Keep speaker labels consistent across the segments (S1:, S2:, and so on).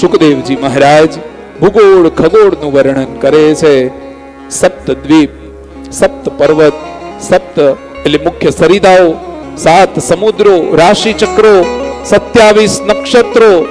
S1: સુખદેવજી મહારાજ ભૂગોળ ખગોળનું વર્ણન કરે છે. સપ્ત દ્વીપ સપ્ત પર્વત સપ્ત એટલે મુખ્ય સરિદાઓ સાત સમુદ્રો, રાશિ ચક્રો, સત્યાવીસ નક્ષત્રો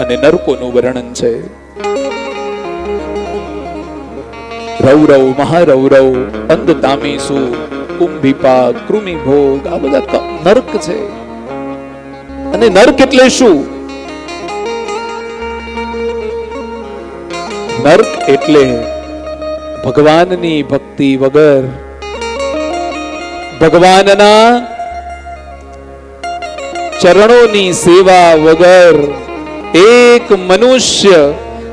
S1: અને નરકોનું વર્ણન છે. રૌરવ, મહારૌરવ અંધ તામીસુ કુંભીપા કૃમિ ભોગ આ બધા નર્ક છે. અને નર્ક એટલે શું? નર્ક એટલે ભગવાનની ભક્તિ વગર. ભગવાનના ચરણોની સેવા વગર એક મનુષ્ય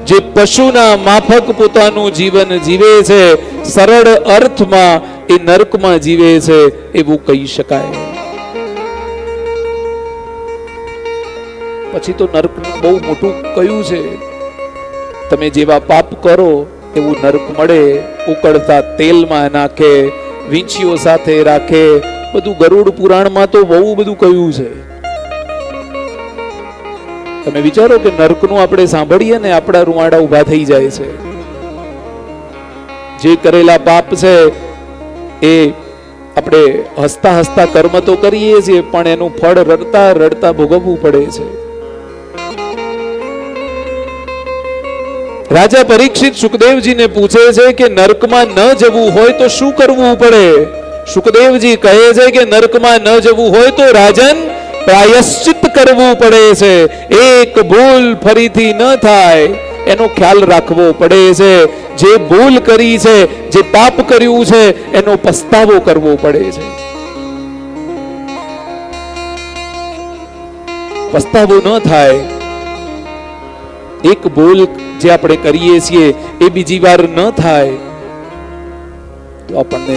S1: જે પશુના માફક પોતાનું જીવન જીવે છે, સરળ અર્થમાં એ નર્કમાં જીવે છે, એવું કહી શકાય. પછી તો નર્ક બહુ મોટું કયું છે? તમે જેવા પાપ કરો એવું નર્ક મળે, ઉકળતા તેલમાં નાખે, વીંછીઓ સાથે રાખે. બધું ગરુડ પુરાણમાં તો બહુ બધું કહ્યું છે. તમે વિચારો કે નરકનું આપણે સાંભળીએ ને આપણા રૂવાડા ઊભા થઈ જાય છે. જે કરેલા પાપ છે, એ આપણે હસતા હસતા કર્મ તો કરીએ છીએ, પણ એનું ફળ રડતા રડતા ભોગવવું પડે છે. રાજા પરીક્ષિત સુખદેવજીને પૂછે છે કે નર્કમાં ન જવું હોય તો શું કરવું પડે? સુખદેવજી કહે છે કે નર્કમાં ન જવું હોય તો રાજન પ્રાયશ્ચિત કરવું પડે છે. એક ભૂલ ફરીથી ન થાય. એનો ખ્યાલ રાખવો પડે છે. જે ભૂલ કરી છે, જે પાપ કર્યું છે, એનો પસ્તાવો કરવો પડે છે. પસ્તાવો ન થાય. એક ભૂલ જે આપણે કરીએ છીએ એ બીજી વાર ન થાય. તો આપણને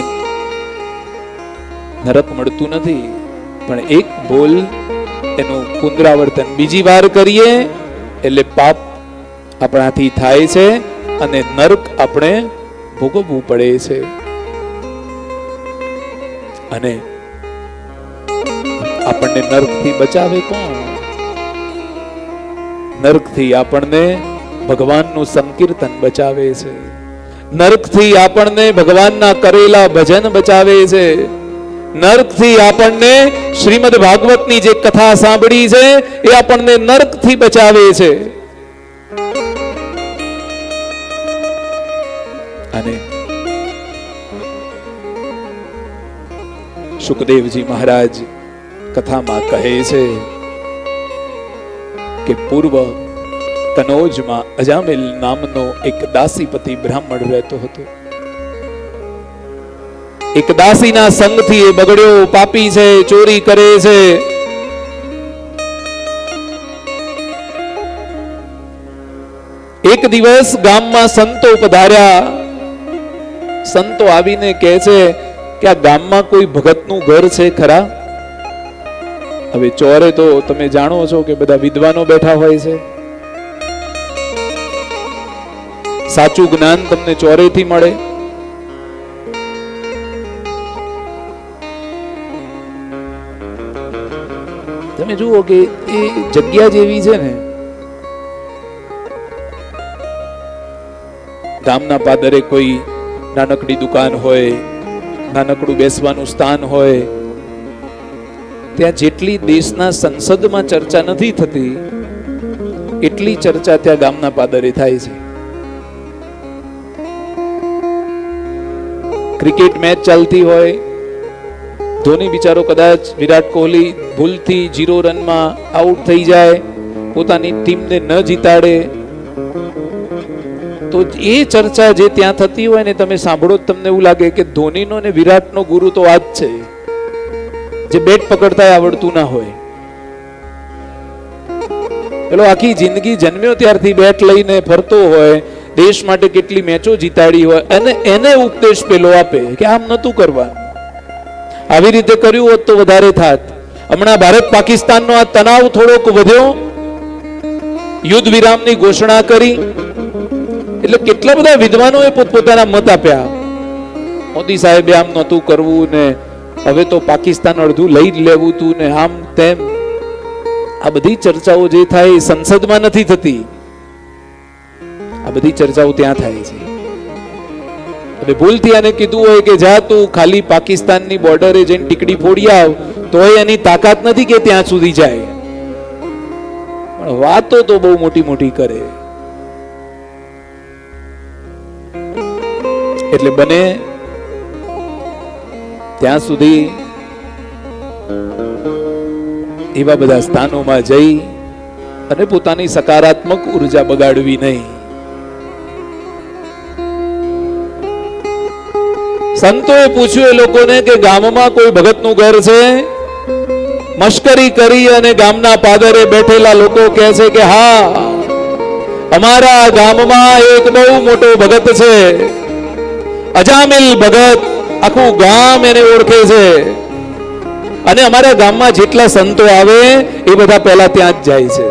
S1: નરક મળતું નથી. પણ એક ભૂલ એનું પુનરાવર્તન બીજી વાર કરીએ એટલે પાપ આપણાથી થાય છે અને નરક આપણે ભોગવવું પડે છે. અને આપણને નરકથી બચાવે કોણ? નરકથી આપણને ભગવાનનું સંકીર્તન બચાવે છે. નરકથી આપણને ભગવાનના કરેલા ભજન બચાવે છે. નરકથી આપણને શ્રીમદ ભાગવતની જે કથા સાંભળી છે, એ આપણને નરકથી બચાવે છે. અને સુખદેવજી મહારાજ કથામાં કહે છે કે પૂર્વ કનોજમાં અજામિલ નામનો એક દાસીપતિ બ્રાહ્મણ રહેતો હતો. એક દાસીના સંગથી એ બગડ્યો, પાપી છે, ચોરી કરે છે. એક દિવસ ગામમાં સંતો પધાર્યા. સંતો આવીને કહે છે કે આ ગામમાં કોઈ ભગતનું ઘર છે ખરા? હવે ચોરે તો તમે જાણો છો કે બધા વિદ્વાનો બેઠા હોય છે. સાચું જ્ઞાન તમને ચોરેથી મળે. તમે જુઓ કે એ જગ્યા જેવી છે ને, ગામના પાદરે કોઈ નાનકડી દુકાન હોય, નાનકડું બેસવાનું સ્થાન હોય ત્યાં જેટલી દેશના સંસદમાં ચર્ચા નથી થતી, એટલી ચર્ચા ત્યાં ગામના પાદરે થાય છે. ક્રિકેટ મેચ ચાલતી હોય, ધોની બિચારો કદાચ વિરાટ કોહલી ભૂલથી જીરો રનમાં આઉટ થઈ જાય, પોતાની ટીમને ન જીતાડે, તો એ ચર્ચા જે ત્યાં થતી હોય ને, તમે સાંભળો તમને એવું લાગે કે ધોનીનો ને વિરાટનો ગુરુ તો આ જ છે. જે બેટ પકડતા આવડતું ના હોય. પેલો આખી જિંદગી જન્મ્યો ત્યારથી બેટ લઈને ફરતો હોય, દેશ માટે કેટલી મેચો જીતાડી હોય, અને એને ઉપદેશ પેલો આપે કે આમ નતું કરવા આવી રીતે કર્યું હોત તો વધારે થાત. હમણાં ભારત પાકિસ્તાનનો આ તણાવ થોડોક વધ્યો. યુદ્ધ વિરામની ઘોષણા કરી. એટલે કેટલા બધા વિદ્વાનોએ પોતપોતાના મત આપ્યા. મોદી સાહેબે આમ નહોતું કરવું ને હવે તો પાકિસ્તાન અડધું લઈ જ લેવું તું ને આમ તેમ. આ બધી ચર્ચાઓ જે થાય એ સંસદમાં નથી થતી. આ બધી ચર્ચાઓ ત્યાં થાય છે. અને ભૂલથી આને કીધું હોય કે જા તું ખાલી પાકિસ્તાનની બોર્ડરે જઈને ટીકડી ફોડી આવ તો એની તાકાત નથી કે ત્યાં સુધી જાય. પણ વાતો તો બહુ મોટી મોટી કરે. એટલે બને ત્યાં સુધી એવા બધા સ્થાનોમાં જઈ અને પોતાની સકારાત્મક ઊર્જા બગાડવી નહીં. સંતોએ પૂછ્યું એ લોકોને કે ગામમાં કોઈ ભગતનું ઘર છે? મશ્કરી કરી અને ગામના પાદરે બેઠેલા લોકો કહે છે કે હા, અમારા ગામમાં એક બહુ મોટો ભગત છે. અજામિલ ભગત આખું ગામ એને ઓળખે છે. અને અમારા ગામમાં જેટલા સંતો આવે, એ બધા પહેલા ત્યાં જ જાય છે.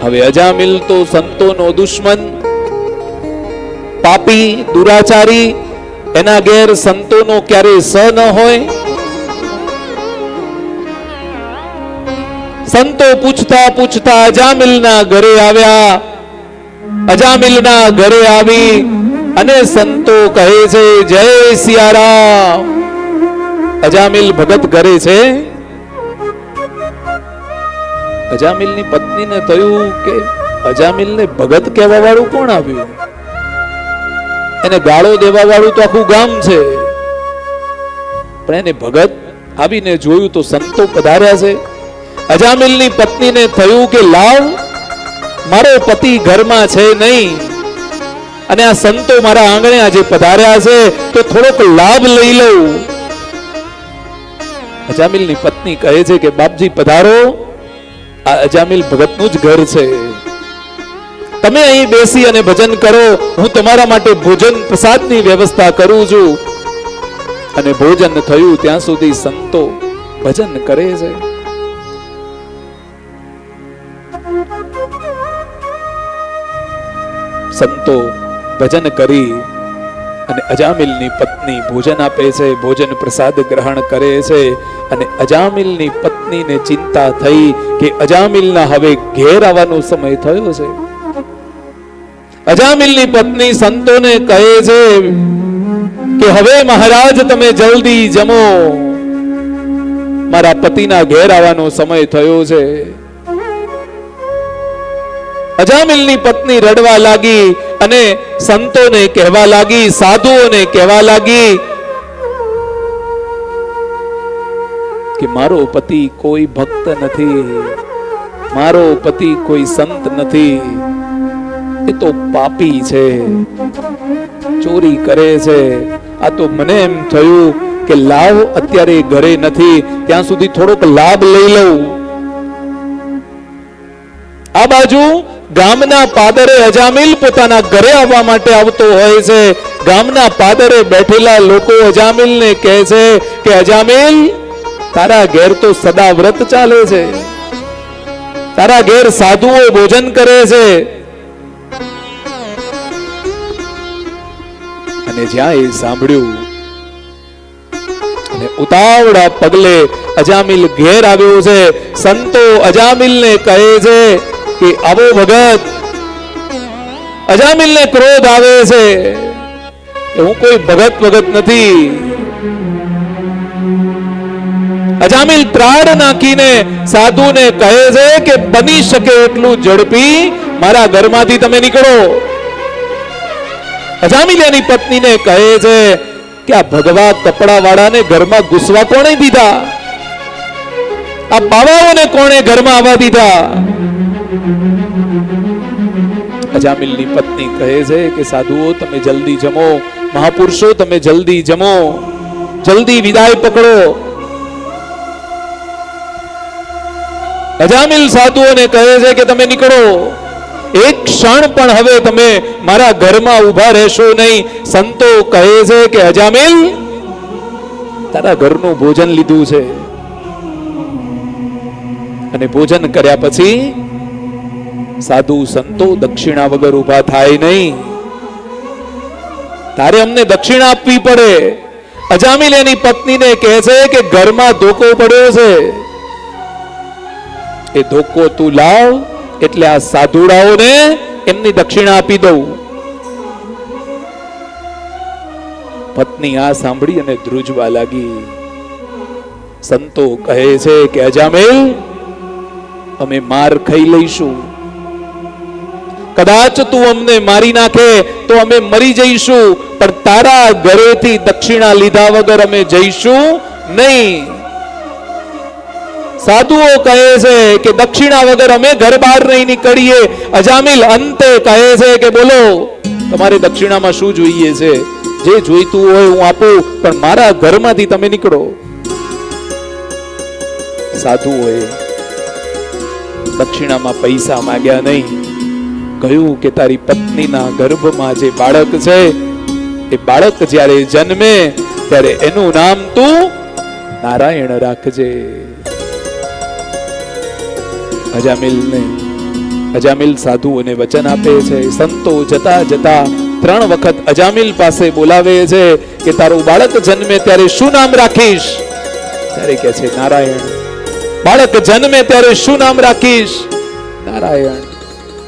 S1: હવે અજામિલ તો સંતોનો દુશ્મન, પાપી, દુરાચારી, એના ગેર સંતોનો ક્યારે સ ન હોય. સંતો પૂછતા પૂછતા અજામિલના ઘરે આવ્યા. અજામિલના ઘરે આવી અને સંતો કહે છે, જય સિયારામ. અજામિલ ભગત કરે છે. અજામિલની પત્નીને થયું કે અજામિલને ભગત કહેવા વાળું કોણ આવ્યું? એને ગાળો દેવા વાળું તો આખું ગામ છે. પણ એને ભગત આવીને જોયું તો સંતો પધાર્યા છે. અજામિલની પત્નીને થયું કે, લાવ, મારો પતિ ઘરમાં છે નહીં. અને આ સંતો મારા આંગણે આજે પધાર્યા છે, તો થોડોક લાભ લઈ લઉં. અજામિલની પત્ની કહે છે કે, બાપજી, પધારો. આ અજામિલ ભગતનું જ ઘર છે. તમે અહીં બેસી અને ભજન કરો. હું તમારા માટે ભોજન પ્રસાદની વ્યવસ્થા કરું છું. અને ભોજન થયું, ત્યાં સુધી સંતો ભજન કરે છે. સંતો ભજન કરી અને અજામિલની પત્ની ભોજન આપે છે, ભોજન પ્રસાદ ગ્રહણ કરે છે અને અજામિલની પત્નીને ચિંતા થઈ કે અજામિલના હવે ઘેર આવવાનો સમય થયો છે. અજામિલની પત્ની સંતોને કહે છે કે હવે મહારાજ તમે જલ્દી જમો. મારા પતિના ઘેર આવવાનો સમય થયો છે. અજામિલની પત્ની રડવા લાગી અને સંતોને કહેવા લાગી, સાધુઓને કહેવા લાગી કે મારો પતિ કોઈ ભક્ત નથી, મારો પતિ કોઈ સંત નથી. એ તો પાપી છે, ચોરી કરે છે. આ તો મને એમ થયું કે લાવ અત્યારે ઘરે નથી, ત્યાં સુધી થોડોક લાભ લઈ લઉં. આ બાજુ ગામના પાદરે અજામિલ પોતાના ઘરે આવવા માટે આવતો હોય છે. ગામના પાદરે બેઠેલા લોકો અજામિલને કહે છે કે, અજામિલ, તારા ઘેર તો સદા વ્રત ચાલે છે. તારા ઘેર સાધુઓ ભોજન કરે છે. અને જ્યાં એ સાંભળ્યું, અને ઉતાવળા પગલે અજામિલ ઘેર આવ્યો છે, સંતો અજામિલને કહે છે કે આવો ભગત અજામિલને ક્રોધ આવે છે. હું કોઈ ભગત ભગત નથી. અજામિલ ત્રાડ નાખીને સાધુને કહે છે કે બની શકે એટલું ઝડપી મારા ઘરમાંથી તમે નીકળો. અજામિલ એની પત્નીને કહે છે કે આ ભગવા કપડા વાળાને ઘરમાં ઘૂસવા કોણે દીધા? આ બાવાઓને કોણે ઘરમાં આવવા દીધા? અજામિલની પત્ની કહે છે કે, સાધુઓ, તમે જલ્દી જમો. મહાપુરુષો, તમે જલ્દી જમો. જલ્દી વિદાય પકડો. અજામિલ સાધુઓને કહે છે કે, તમે નીકળો. એક ક્ષણ પણ હવે તમે મારા ઘરમાં ઊભા રહેશો નહીં. સંતો કહે છે કે, અજામિલ, તારા ઘરનું ભોજન લીધું છે. અને ભોજન કર્યા પછી સાધુ સંતો દક્ષિણા વગર ઊભા થાય નહીં. તારે અમને દક્ષિણા આપવી પડે. અજામિલ એની પત્નીને કહે છે કે ઘરમાં ધોકો પડ્યો છે. એ ધોકો તું લાવ, એટલે આ સાધુડાઓને એમની દક્ષિણા આપી દઉં. પત્ની આ સાંભળી અને ધ્રુજવા લાગી. સંતો કહે છે કે અજામેલ, અમે માર ખાઈ લઈશું. કદાચ તું અમને મારી નાખે તો અમે મરી જઈશું, પણ તારા ઘરેથી દક્ષિણા લીધા વગર અમે જઈશું નહીં. સાધુઓ કહે છે કે દક્ષિણા વગર અમે ઘર બહાર નહીં નીકળીએ. અજામિલ અંતે કહે છે કે બોલો, તમારે દક્ષિણામાં શું જોઈએ છે? જે જોઈતું હોય હું આપું, પણ મારા ઘરમાંથી તમે નીકળો. સાધુઓએ દક્ષિણામાં પૈસા માંગ્યા નહીં. કહ્યું કે તારી પત્નીના ગર્ભમાં જે બાળક છે, એ બાળક જ્યારે જન્મે, ત્યારે એનું નામ તું નારાયણ રાખજે. અજામિલને, અજામિલ સાધુઓને વચન આપે છે, સંતો જતા જતા ત્રણ વખત અજામિલ પાસે બોલાવે છે કે તારું બાળક જન્મે ત્યારે શું નામ રાખીશ? ત્યારે કે છે, નારાયણ. બાળક જન્મે ત્યારે શું નામ રાખીશ? નારાયણ.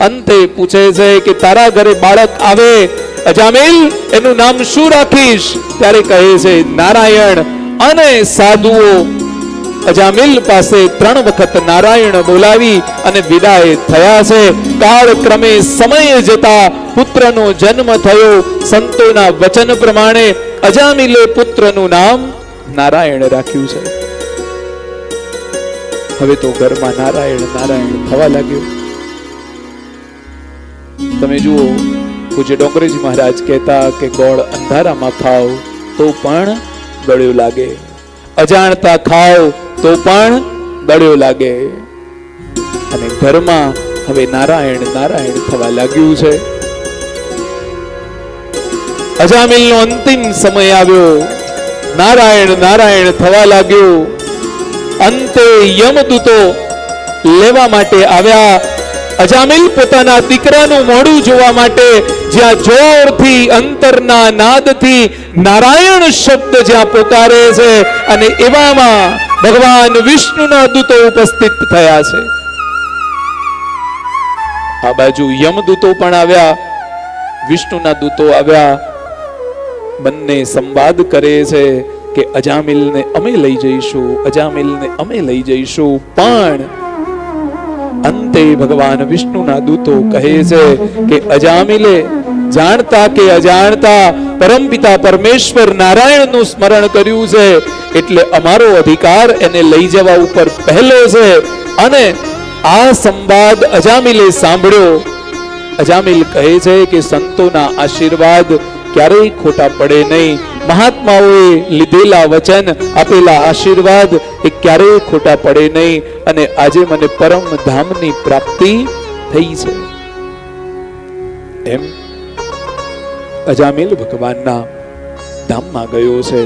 S1: અંતે પૂછે છે કે તારા ઘરે બાળક આવે? અજામિલ, એનું નામ શું રાખીશ? ત્યારે કહે છે, નારાયણ. અને સાધુઓ અજામિલ પાસે ત્રણ વખત નારાયણ બોલાવી અને વિદાય થયા છે. કાળ ક્રમે સમય જતા પુત્રનો જન્મ થયો. સંતોના વચન પ્રમાણે અજામિલે પુત્રનું નામ નારાયણ રાખ્યું છે. હવે તો ઘરમાં નારાયણ નારાયણ થવા લાગ્યું. તમે જુઓ, પૂજ્ય ડોંગરેજી મહારાજ કહેતા કે ગોળ અંધારામાં ખાઓ તો પણ ગળ્યો લાગે. અજાણતા ખાઓ તો પણ ગળ્યો લાગે. અને ઘરમાં હવે નારાયણ નારાયણ થવા લાગ્યું છે. અજામિલનો અંતિમ સમય આવ્યો. નારાયણ નારાયણ થવા લાગ્યો. અંતે યમદૂતો લેવા માટે આવ્યા. અજામિલ પોતાના દીકરાનું મોડું જોવા માટે જ્યાં જોરથી અંતરના નાદથી નારાયણ શબ્દ જ્યાં પોકારે છે અને એવામાં ભગવાન વિષ્ણુના દૂતો ઉપસ્થિત થયા છે. આ બાજુ યમદૂતો પણ આવ્યા, વિષ્ણુના દૂતો આવ્યા, બંને સંવાદ કરે છે કે અજામિલને અમે લઈ જઈશું, અજામિલને અમે લઈ જઈશું, પણ અંતે ભગવાન વિષ્ણુના દૂતો કહે છે કે અજામિલે જાણતા કે અજાણતા પરમપિતા પરમેશ્વર નારાયણનું સ્મરણ કર્યું છે, એટલે અમારો અધિકાર એને લઈ જવા ઉપર પહેલો છે. અને આ સંવાદ અજામિલે સાંભળ્યો. અજામિલ કહે છે કે સંતોના આશીર્વાદ ક્યારેય ખોટા પડે નહીં. મહાત્માઓએ લીધેલા વચન, આપેલા આશીર્વાદ એ ક્યારેય ખોટા પડે નહીં અને આજે મને પરમ ધામની પ્રાપ્તિ થઈ છે. એમ અજામિલ ભગવાનના ધામમાં ગયો છે.